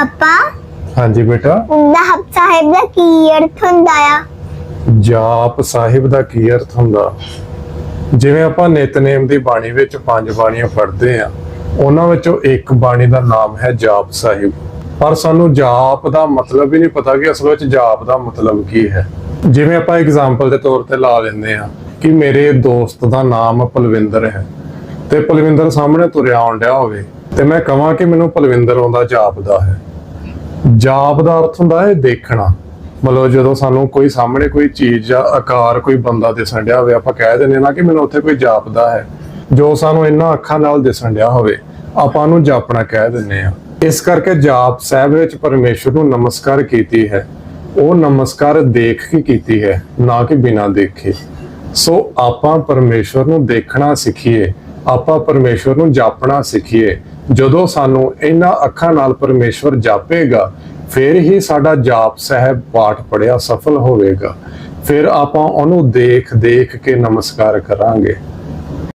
ਪਾਪਾ ਹਾਂਜੀ ਬੇਟਾ ਦਾਹਬ ਸਾਹਿਬ ਦਾ ਕੀ ਅਰਥ ਹੁੰਦਾ ਆ ਜਾਪ ਸਾਹਿਬ ਦਾ ਕੀ ਅਰਥ ਹੁੰਦਾ ਜਿਵੇਂ ਆਪਾਂ ਨਿਤਨੇਮ ਦੀ ਬਾਣੀ ਵਿੱਚ ਪੰਜ ਬਾਣੀਆਂ ਪੜ੍ਹਦੇ ਆ ਉਹਨਾਂ ਵਿੱਚੋਂ ਇੱਕ ਬਾਣੀ ਦਾ ਨਾਮ ਹੈ ਜਾਪ ਸਾਹਿਬ ਪਰ ਸਾਨੂੰ ਜਾਪ ਦਾ ਮਤਲਬ ਹੀ ਨਹੀਂ ਪਤਾ ਕਿ ਅਸਲ ਵਿੱਚ ਜਾਪ ਦਾ ਮਤਲਬ ਕੀ ਹੈ ਜਿਵੇਂ ਆਪਾਂ ਐਗਜ਼ਾਮਪਲ ਦੇ ਤੌਰ ਤੇ ਲਾ ਲੈਂਦੇ ਆ ਕਿ ਮੇਰੇ ਦੋਸਤ ਦਾ ਨਾਮ ਪਲਵਿੰਦਰ ਹੈ ਤੇ ਪਲਵਿੰਦਰ ਸਾਹਮਣੇ ਤੁਰਿਆ ਆਉਂਦਿਆ ਹੋਵੇ ਤੇ ਮੈਂ ਕਹਾਂ ਕਿ ਮੈਨੂੰ ਪਲਵਿੰਦਰ ਆਉਂਦਾ ਜਾਪਦਾ ਹੈ ਜਾਪ ਦਾ ਅਰਥ ਹੁੰਦਾ ਹੈ ਦੇਖਣਾ। ਮਤਲਬ ਜਦੋਂ ਸਾਨੂੰ ਕੋਈ ਸਾਹਮਣੇ ਕੋਈ ਚੀਜ਼ ਜਾਂ ਆਕਾਰ ਕੋਈ ਬੰਦਾ ਦਿਸਣ ਡਿਆ ਹੋਵੇ, ਆਪਾਂ ਕਹਿ ਦਿੰਦੇ ਨਾ ਕਿ ਮੈਨੂੰ ਉੱਥੇ ਕੋਈ ਜਾਪਦਾ ਹੈ। ਜੋ ਸਾਨੂੰ ਇਹਨਾਂ ਅੱਖਾਂ ਨਾਲ ਦਿਸਣ ਡਿਆ ਹੋਵੇ, ਆਪਾਂ ਨੂੰ ਜਾਪਣਾ ਕਹਿ ਦਿੰਦੇ ਆ ਇਸ ਕਰਕੇ ਜਾਪ ਸਾਹਿਬ ਵਿੱਚ ਪਰਮੇਸ਼ਰ ਨੂੰ ਨਮਸਕਾਰ ਕੀਤੀ ਹੈ। ਉਹ ਨਮਸਕਾਰ ਦੇਖ ਕੇ ਕੀਤੀ ਹੈ, ਨਾ ਕਿ ਬਿਨਾਂ ਦੇਖੇ। ਸੋ ਆਪਾਂ ਪਰਮੇਸ਼ਵਰ ਨੂੰ ਦੇਖਣਾ ਸਿੱਖੀਏ। ਆਪਾਂ ਪਰਮੇਸ਼ਵਰ ਨੂੰ ਜਾਪਣਾ ਸਿੱਖੀਏ। ਜਦੋਂ ਸਾਨੂੰ ਇਹਨਾਂ ਅੱਖਾਂ ਨਾਲ ਪਰਮੇਸ਼ਵਰ ਜਾਪੇਗਾ, ਫਿਰ ਹੀ ਸਾਡਾ ਜਾਪ ਸਾਹਿਬ ਪਾਠ ਪੜਿਆ ਸਫਲ ਹੋਵੇਗਾ। ਫਿਰ ਆਪਾਂ ਉਹਨੂੰ ਦੇਖ ਦੇਖ ਕੇ ਨਮਸਕਾਰ ਕਰਾਂਗੇ।